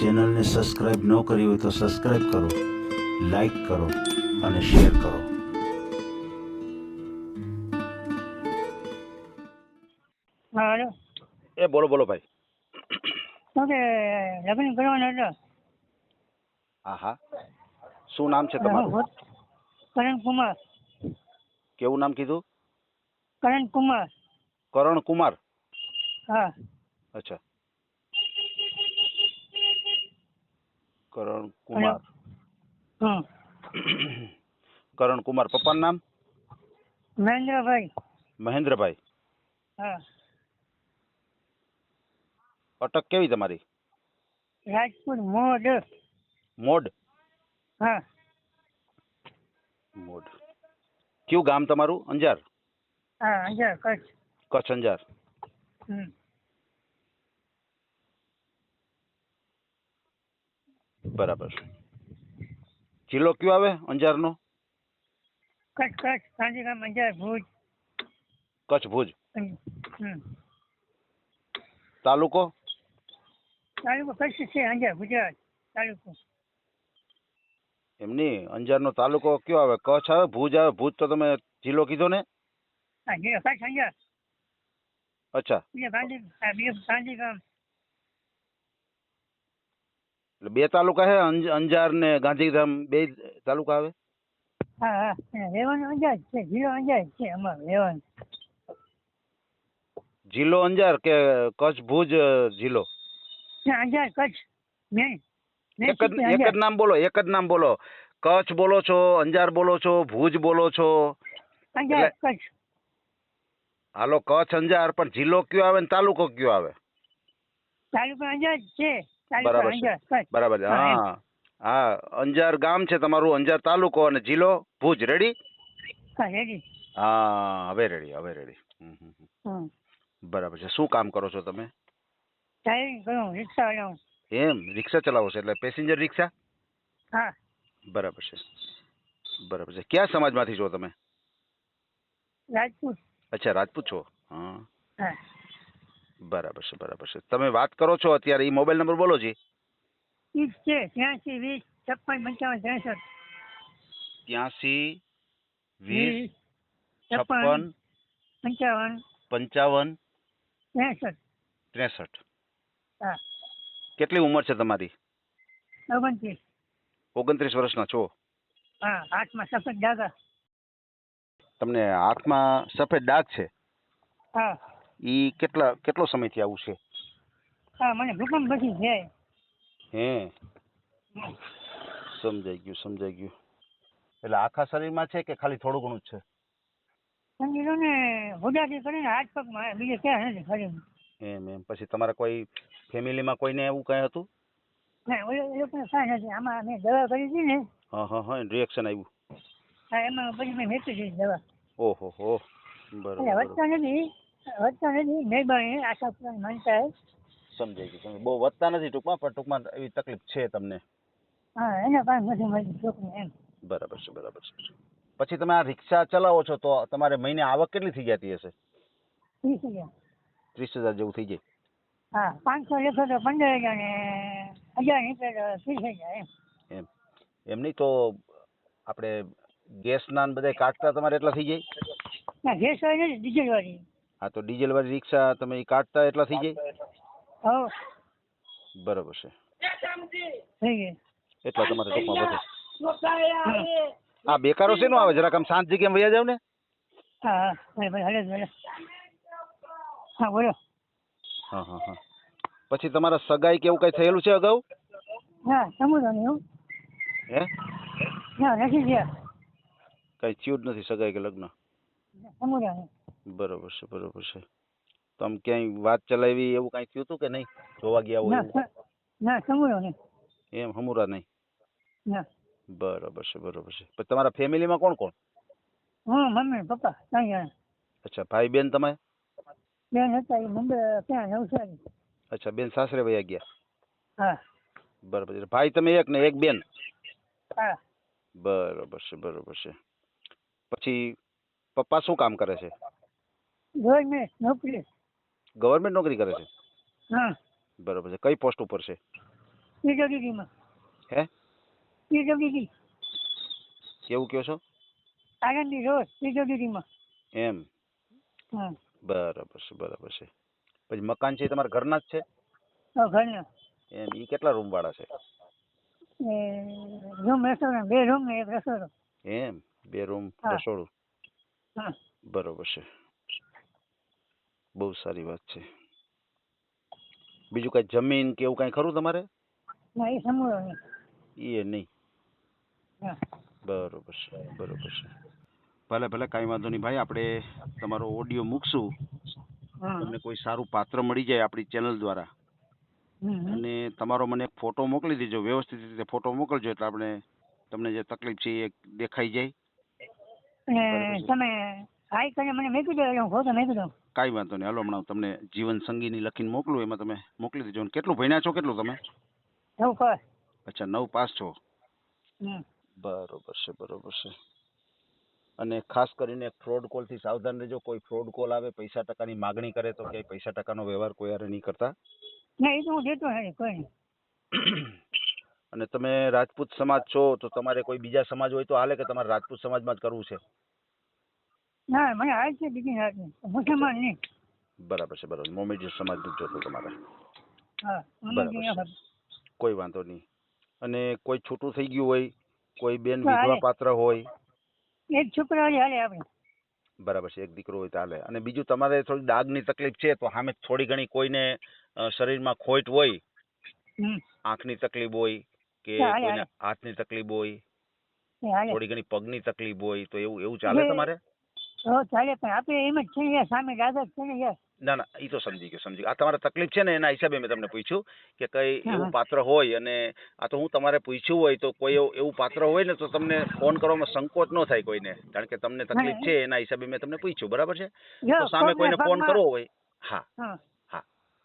ચેનલને સબસ્ક્રાઈબ ન કરી હોય તો સબસ્ક્રાઇબ કરો લાઈક કરો અને શેર કરો. હા હલો. એ બોલો બોલો ભાઈ. ઓકે લગ્ન કરવાના હતા. હા હા. શું નામ છે તમારું? કરણ કુમાર. કેવું નામ કીધું? કરણ કુમાર. કરણ કુમાર. હા. અચ્છા. કરણ કુમાર. કરણ કુમાર પપ્પાનું નામ? મહેન્દ્રભાઈ. મહેન્દ્રભાઈ. હા. અટક કેવી તમારી? રાજપુર મોડ મોડ હા. મોડ કયું ગામ તમારું? અંજાર? હા અંજાર કચ્છ. કચ્છ અંજાર. હમ. બરાબર. જિલ્લો કયો આવે અંજારનો? કચ્છ કચ્છ ગાંધીધામ અંજાર ભુજ. કચ્છ ભુજ. તાલુકો? તાલુકો કચ્છ છે અંજાર ગુજરાત તાલુકો. એમની અંજારનો તાલુકો કયો આવે? કચ્છ આવે ભુજ આવે ભુજ તો તમે જિલ્લો કીધો ને? હા જે કચ્છ અંજાર. અચ્છા. ગાંધીધામ એટલે બે તાલુકા છે અંજાર ને ગાંધીધામ બે તાલુકા આવે? હા હા રહેવાનું અંજાર છે જિલ્લો અંજાર છે અમારું રહેવાનું જિલ્લો અંજાર કે કચ્છ ભુજ જિલ્લો? અંજાર કચ્છ એક જ એક જ નામ બોલો એક જ નામ બોલો. કચ્છ બોલો છો અંજાર બોલો છો ભુજ બોલો છો? અંજાર કચ્છ. હાલો કચ્છ અંજાર પણ જિલ્લો કયો આવે ને તાલુકો કયો આવે? તાલુકો અંજાર છે. બરાબર છે. બરાબર છે. હા, હા. અંજાર ગામ છે તમારું અંજાર તાલુકો અને જિલ્લો ભુજ. રેડી હા હવે રેડી હવે રેડી બરાબર છે. શું કામ કરો છો તમે? એમ? રિક્ષા ચલાવો છો એટલે પેસેન્જર રિક્ષા? હા. બરાબર છે. બરાબર છે. કયા સમાજમાંથી છો તમે? રાજપૂત. અચ્છા રાજપૂત છો? હા. બરાબર છે બરાબર છે. તમે વાત કરો છો અત્યારે એ મોબાઈલ નંબર બોલો જી. વીસ છે ત્યાંસી વીસ છપ્પન પંચાવન ત્રેસઠ. ત્યાંસી વીસ છપ્પન છપ્પન પંચાવન પંચાવન ત્રેસઠ. ત્રેસઠ. હા. કેટલી ઉંમર છે તમારી? ઓગણત્રીસ. ઓગણત્રીસ વર્ષના છો? હા હાથમાં સફેદ ડાઘા. તમને હાથમાં સફેદ ડાઘ છે? હા. ઈ કેટલા કેટલો સમયથી આવું છે? હા મને ભૂકંપ પછી છે. હે? સમજાઈ ગયું સમજાઈ ગયું. એટલે આખા શરીરમાં છે કે ખાલી થોડું ઘણું જ છે? સમજી લો ને હોદાથી કરીને હાથ પગમાં બીજે ક્યાં નથી ખરી એમ એમ. પછી તમારા કોઈ ફેમિલીમાં કોઈને એવું કંઈ હતું? ના એ લોકોને કાંઈ નથી. આમાં મેં દવા કરી હતી ને. હા હા હા રિએક્શન આવ્યું. હા એમાં પછી મેં મેચી દીધી દવા. ઓહો હો. બરાબર વધતા નથી. વધતા નથી મહેરબાની આશા પૂરણ માનતા હે સમજાઈ ગયું સમજાઈ. બહુ વધતા નથી ટૂંકમાં પણ ટૂંકમાં એવી તકલીફ છે તમને. હા એના પણ નથી મળતી છોકરી એમ. બરાબર છે બરાબર છે. પછી તમે આ રિક્ષા ચલાવો છો તો તમારે મહિને આવક કેટલી થઈ જતી હશે? ત્રીસ હજાર. ત્રીસ હજાર જેવું થઈ જાય. હા પાંચસો લેખો તો પંદર હજાર ને હજાર નીકળે તો ત્રીસ હજાર એમ. એમ. એમ નહીં તો આપણે ગેસના બધા કાઢતા તમારે એટલા થઈ જાય? ના ગેસ હોય ને ડીઝલ વાળી. હા તો ડીઝલ વાળી રિક્ષા તમે કાઢતા એટલા થઈ જાય? હો. બરાબર છે. થઈ ગઈ. એટલા તમારે ટૂંકમાં વધે હા બેકારો શેનો આવે? જરાક આમ શાંત જગ્યામાં વયા જાવ ને? હા હા. હા બોલો. હા હા હા. પછી તમારા સગાઈ કે એવું કઈ થયેલું છે અગાઉ? ના સમુદ્ર નહીં હું? હે ના નથી ગયા કઈ થયું જ નથી સગાઈ કે લગ્ન? સમુદ્ર નહીં બરોબર છે બરોબર છે. તો આમ ક્યાંય વાત ચલાવી એવું કાંઈ થયું હતું કે નહીં? જોવા ગયા હોય ના એવું? ના નહીં. એમ હમુરા નહીં? ના. બરોબર છે બરોબર છે. પછી તમારા ફેમિલીમાં કોણ કોણ? હું મમ્મી પપ્પા ત્યાં ગયા અચ્છા ભાઈ બેન તમે બેન હતા એ મુંબઈ ત્યાં નવસારી અચ્છા બેન સાસરે વયા ગયા? હા. બરોબર છે. ભાઈ તમે એક ને એક બેન? હા. બરોબર છે બરોબર છે. પછી પપ્પા શું કામ કરે છે? ગવર્મેન્ટ નોકરી. ગવર્મેન્ટ નોકરી કરે છે? હા. બરોબર છે. કઈ પોસ્ટ ઉપર છે? પીડબ્લ્યુડીમાં હે? પીડબ્લ્યુડી કેવું કહો છો? આનંદી રોડ પીડબ્લ્યુડીમાં એમ. હા. બરાબર છે બરાબર છે. પછી મકાન છે તમારા ઘરના જ છે? હા ઘરના. એમ એ કેટલા રૂમ વાળા છે? એ રૂમ રેસ્ટોરન્ટ બે રૂમ ને એક રસોડું એમ બે રૂમ રસોડું. હા. બરોબર છે. બહુ સારી વાત છે. બીજું કઈ જમીન કે એવું કઈ ખરું તમારે? ના એ સમૂહ નહીં. એ નહીં. બરોબર છે બરોબર છે. ભલે ભલે કાંઈ વાંધો નહીં ભાઈ આપણે તમારો ઓડિયો મૂકશું. તમને કોઈ સારું પાત્ર મળી જાય આપણી ચેનલ દ્વારા. અને તમારો મને એક ફોટો મોકલી દેજો વ્યવસ્થિત રીતે ફોટો મોકલજો એટલે આપણે તમને જે તકલીફ છે એ દેખાઈ જાય. તમે હાઈ કરીને મને મૂકી દો એટલે હું ફોટો મૂકી દઉં કાંઈ વાંધો નહીં. હાલો હમણાં હું તમને જીવન સંગીની લખીને મોકલું એમાં તમે મોકલી દેજો. અને કેટલું ભણ્યા છો કેટલું તમે? નવ પાસ. અચ્છા નવ પાસ છો? બરોબર છે બરોબર છે. અને ખાસ કરીને ફ્રોડ કોલથી સાવધાન રહેજો. કોઈ ફ્રોડ કોલ આવે પૈસા ટકાની માગણી કરે તો ક્યાંય પૈસા ટકાનો વ્યવહાર કોઈ હારે નહીં કરતા. ના એ તો હું દેતો નથી કોઈ અને તમે રાજપૂત સમાજ છો તો તમારે કોઈ બીજા સમાજ હોય તો હાલે કે તમારે રાજપૂત સમાજમાં જ કરવું છે? ના મને હાલ છે બીજી રાત મુસલમાન નહીં. બરાબર છે બરાબર. મોમેડિયન સમાજનું જોતું તમારે. હા બરાબર કોઈ વાંધો નહીં. અને કોઈ છૂટું થઈ ગયું હોય કોઈ બેન વિધવા પાત્ર હોય. એક છોકરા હાલે આપણે. બરાબર છે એક દીકરો હોય તો હાલે. અને બીજું તમારે થોડી દાગની તકલીફ છે તો સામે થોડી ઘણી કોઈને શરીરમાં ખોટ હોય આંખની તકલીફ હોય કે કોઈને હાથની તકલીફ હોય થોડી ઘણી પગની તકલીફ હોય તો એવું એવું ચાલે તમારે? તો ચાલે પણ આપણે એમ જ છે સામે દાદા છે ને યાર. ના ના એ તો સમજી ગયો સમજી ગયો. આ તમારે તકલીફ છે ને એના હિસાબે મેં તમને પૂછ્યું કે કઈ એવું પાત્ર હોય અને આ તો હું તમારે પૂછ્યું હોય તો કોઈ એવું એવું પાત્ર હોય ને તો તમને ફોન કરવામાં સંકોચ ન થાય કોઈને. કારણ કે તમને તકલીફ છે એના હિસાબે મેં તમને પૂછ્યું બરાબર છે? તો સામે કોઈને ફોન કરવો હોય હા.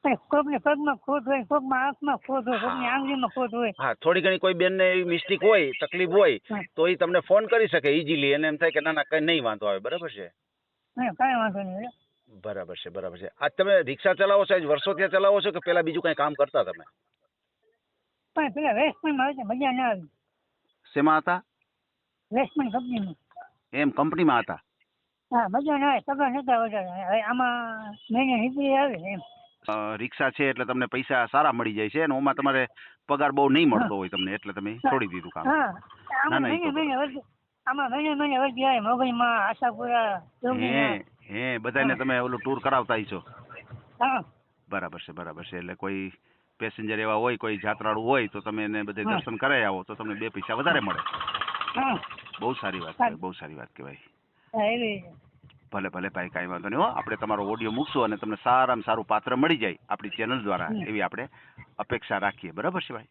હા હા. પગમાં ખોટ હોય કોકમાં આંખમાં ખોટ હોય કોકની હા. આંગળીમાં ખોટ હોય. હા થોડી ઘણી કોઈ બેન ને મિસ્ટેક હોય તકલીફ હોય તો એ તમને ફોન કરી શકે ઇઝીલી અને એમ થાય કે ના ના કઈ નહીં વાંધો આવે બરાબર છે? હા વાંધો નહીં બરાબર છે બરાબર છે. આજ તમે રિક્ષા ચલાવો છો આજ વર્ષો ત્યાં ચલાવો છો કે પેલા બીજું કઈ કામ કરતા તમે? પણ પેલા છે મજા ના આવી શેમાં હતા? વેસ્ટમેન કંપનીમાં. એમ કંપનીમાં હતા? હા મજા ના આવે પગાર નતા વધારે. હવે આમાં મહિને નીકળી આવે એમ. રિક્ષા છે એટલે તમને પૈસા સારા મળી જાય છે અને ઓમાં તમારે પગાર બહુ નહીં મળતો હોય તમને એટલે તમે છોડી દીધું કામ. ના, ના, એ તો આમાં મહિને મહિને વર્ગી આવે મોગલમાં આશાપુરા હે જોગીમાં. હે. બધાને તમે ઓલું ટૂર કરાવતા છો હા. બરાબર છે બરાબર છે એટલે કોઈ પેસેન્જર એવા હોય કોઈ જાત્રાળુ હોય તો તમે એને બધે હા. દર્શન કરાવી આવો તો તમને બે પૈસા વધારે મળે. હા. બહુ સારી વાત કહેવાય બહુ સારી વાત કહેવાય. હા, એવી રીતે. ભલે ભલે ભાઈ કાંઈ વાંધો નહીં હો. આપણે તમારો ઓડિયો મૂકશું અને તમને સારામાં સારું પાત્ર મળી જાય આપણી ચેનલ દ્વારા. એવી આપણે અપેક્ષા રાખીએ. બરાબર છે ભાઈ?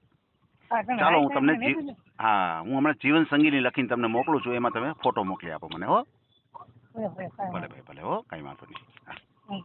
ચાલો હું તમને. હા હું હમણાં જીવન સંગીની લખીને તમને મોકલું છું. એમાં તમે ફોટો મોકલી આપો મને હો. ભલે, ભાઈ ભલે હો. કાંઈ વાંધો નહીં.